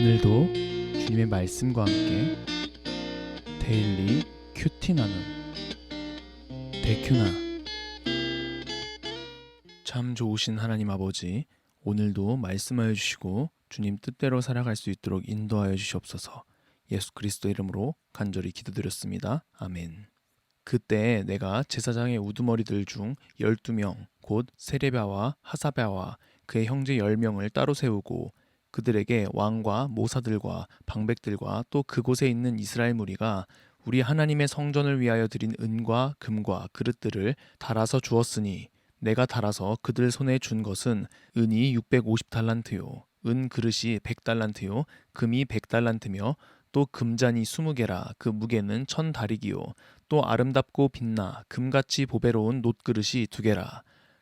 오늘도 주님의 말씀과 함께 데일리 큐티 나눔 데큐나 참 좋으신 하나님 아버지 오늘도 말씀하여 주시고 주님 뜻대로 살아갈 수 있도록 인도하여 주시옵소서 예수 그리스도 이름으로 간절히 기도드렸습니다. 아멘. 그때 내가 제사장의 우두머리들 중 열두 명 곧 세레바와 하사바와 그의 형제 열 명을 따로 세우고 그들에게 왕과 모사들과 방백들과 또 그곳에 있는 이스라엘 무리가 우리 하나님의 성전을 위하여 드린 은과 금과 그릇들을 달아서 주었으니 내가 달아서 그들 손에 준 것은 은이 650달란트요 은 그릇이 100달란트요 금이 100달란트며 또 금잔이 20개라 그 무게는 천 다리기요 또 아름답고 빛나 금같이 보배로운 놋그릇이 두 개라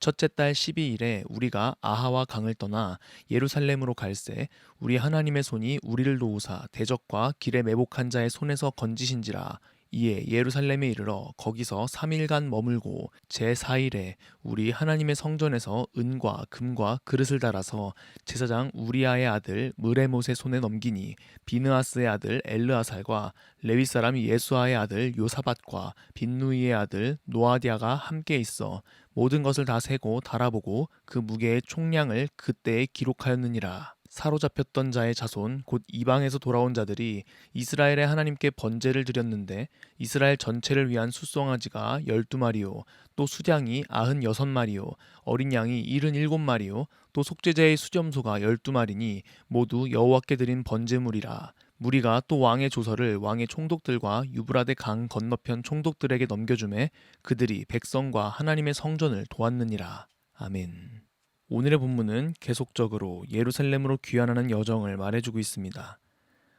첫째 달 12일에 우리가 아하와 강을 떠나 예루살렘으로 갈새 우리 하나님의 손이 우리를 도우사 대적과 길에 매복한 자의 손에서 건지신지라 이에 예루살렘에 이르러 거기서 3일간 머물고 제4일에 우리 하나님의 성전에서 은과 금과 그릇을 달아서 제사장 우리아의 아들 무레못의 손에 넘기니 비느하스의 아들 엘르아살과 레위 사람 예수아의 아들 요사밭과 빈누이의 아들 노아디아가 함께 있어 모든 것을 다 세고 달아보고 그 무게의 총량을 그때에 기록하였느니라. 사로잡혔던 자의 자손 곧 이방에서 돌아온 자들이 이스라엘의 하나님께 번제를 드렸는데 이스라엘 전체를 위한 숫송아지가 열두 마리요 또 수량이 아흔 여섯 마리요 어린 양이 일흔 일곱 마리요 또 속죄제의 수점소가 열두 마리니 모두 여호와께 드린 번제물이라 무리가 또 왕의 조서를 왕의 총독들과 유브라데 강 건너편 총독들에게 넘겨주매 그들이 백성과 하나님의 성전을 도왔느니라 아멘. 오늘의 본문은 계속적으로 예루살렘으로 귀환하는 여정을 말해주고 있습니다.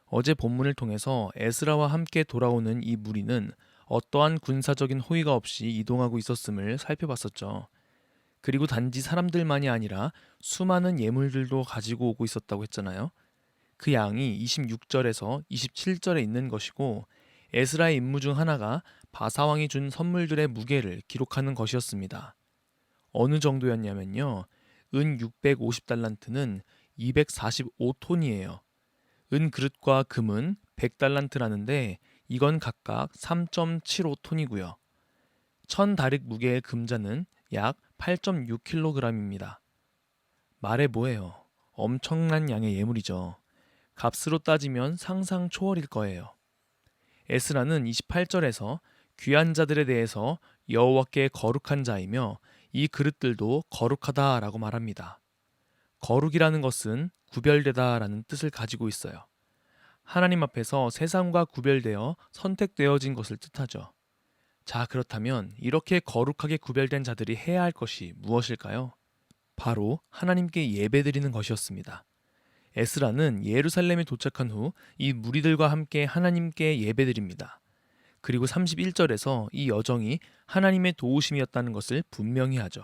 어제 본문을 통해서 에스라와 함께 돌아오는 이 무리는 어떠한 군사적인 호의가 없이 이동하고 있었음을 살펴봤었죠. 그리고 단지 사람들만이 아니라 수많은 예물들도 가지고 오고 있었다고 했잖아요. 그 양이 26절에서 27절에 있는 것이고 에스라의 임무 중 하나가 바사왕이 준 선물들의 무게를 기록하는 것이었습니다. 어느 정도였냐면요. 은 650달란트는 245톤이에요. 은 그릇과 금은 100달란트라는데 이건 각각 3.75톤이고요. 천 다릭 무게의 금자는 약 8.6kg입니다. 말해 뭐해요. 엄청난 양의 예물이죠. 값으로 따지면 상상 초월일 거예요. 에스라는 28절에서 귀한 자들에 대해서 여호와께 거룩한 자이며 이 그릇들도 거룩하다라고 말합니다. 거룩이라는 것은 구별되다라는 뜻을 가지고 있어요. 하나님 앞에서 세상과 구별되어 선택되어진 것을 뜻하죠. 자, 그렇다면 이렇게 거룩하게 구별된 자들이 해야 할 것이 무엇일까요? 바로 하나님께 예배드리는 것이었습니다. 에스라는 예루살렘에 도착한 후 이 무리들과 함께 하나님께 예배드립니다. 그리고 31절에서 이 여정이 하나님의 도우심이었다는 것을 분명히 하죠.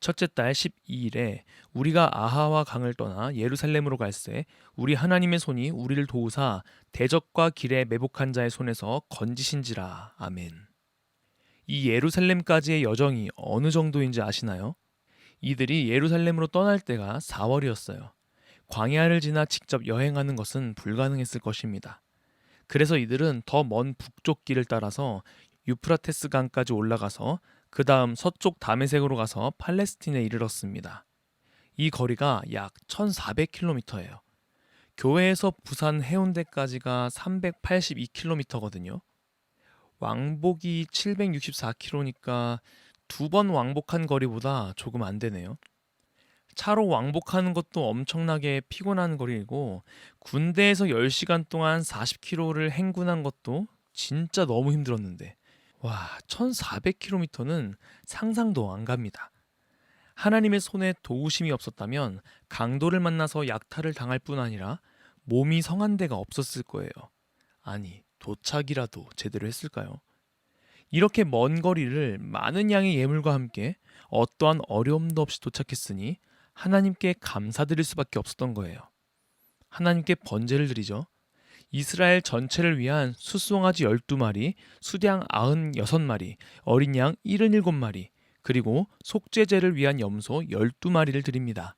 첫째 달 12일에 우리가 아하와 강을 떠나 예루살렘으로 갈새 우리 하나님의 손이 우리를 도우사 대적과 길에 매복한 자의 손에서 건지신지라. 아멘. 이 예루살렘까지의 여정이 어느 정도인지 아시나요? 이들이 예루살렘으로 떠날 때가 4월이었어요. 광야를 지나 직접 여행하는 것은 불가능했을 것입니다. 그래서 이들은 더 먼 북쪽 길을 따라서 유프라테스 강까지 올라가서 그 다음 서쪽 다메색으로 가서 팔레스틴에 이르렀습니다. 이 거리가 약 1400km예요. 교회에서 부산 해운대까지가 382km거든요. 왕복이 764km니까 두 번 왕복한 거리보다 조금 안 되네요. 차로 왕복하는 것도 엄청나게 피곤한 거리고 군대에서 10시간 동안 40km를 행군한 것도 진짜 너무 힘들었는데 와 1400km는 상상도 안 갑니다. 하나님의 손에 도우심이 없었다면 강도를 만나서 약탈을 당할 뿐 아니라 몸이 성한 데가 없었을 거예요. 아니, 도착이라도 제대로 했을까요? 이렇게 먼 거리를 많은 양의 예물과 함께 어떠한 어려움도 없이 도착했으니 하나님께 감사드릴 수밖에 없었던 거예요. 하나님께 번제를 드리죠. 이스라엘 전체를 위한 수송아지 12마리, 수량 96마리, 어린 양 77마리, 그리고 속죄제를 위한 염소 12마리를 드립니다.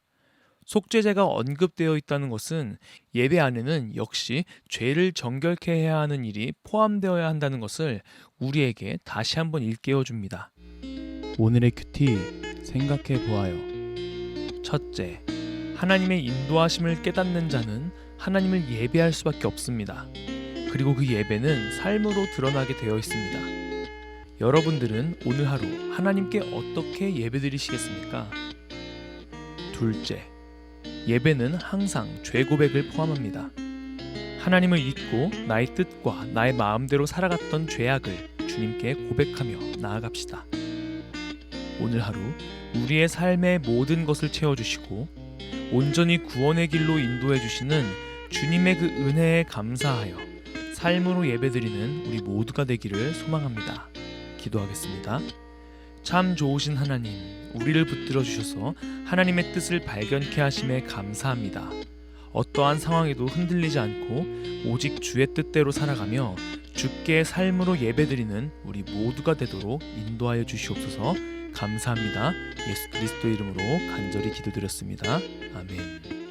속죄제가 언급되어 있다는 것은 예배 안에는 역시 죄를 정결케 해야 하는 일이 포함되어야 한다는 것을 우리에게 다시 한번 일깨워 줍니다. 오늘의 큐티 생각해 보아요. 첫째, 하나님의 인도하심을 깨닫는 자는 하나님을 예배할 수밖에 없습니다. 그리고 그 예배는 삶으로 드러나게 되어 있습니다. 여러분들은 오늘 하루 하나님께 어떻게 예배드리시겠습니까? 둘째, 예배는 항상 죄 고백을 포함합니다. 하나님을 잊고 나의 뜻과 나의 마음대로 살아갔던 죄악을 주님께 고백하며 나아갑시다. 오늘 하루 우리의 삶의 모든 것을 채워주시고 온전히 구원의 길로 인도해 주시는 주님의 그 은혜에 감사하여 삶으로 예배드리는 우리 모두가 되기를 소망합니다. 기도하겠습니다. 참 좋으신 하나님, 우리를 붙들어 주셔서 하나님의 뜻을 발견케 하심에 감사합니다. 어떠한 상황에도 흔들리지 않고 오직 주의 뜻대로 살아가며 주께 삶으로 예배드리는 우리 모두가 되도록 인도하여 주시옵소서. 감사합니다. 예수 그리스도 이름으로 간절히 기도드렸습니다. 아멘.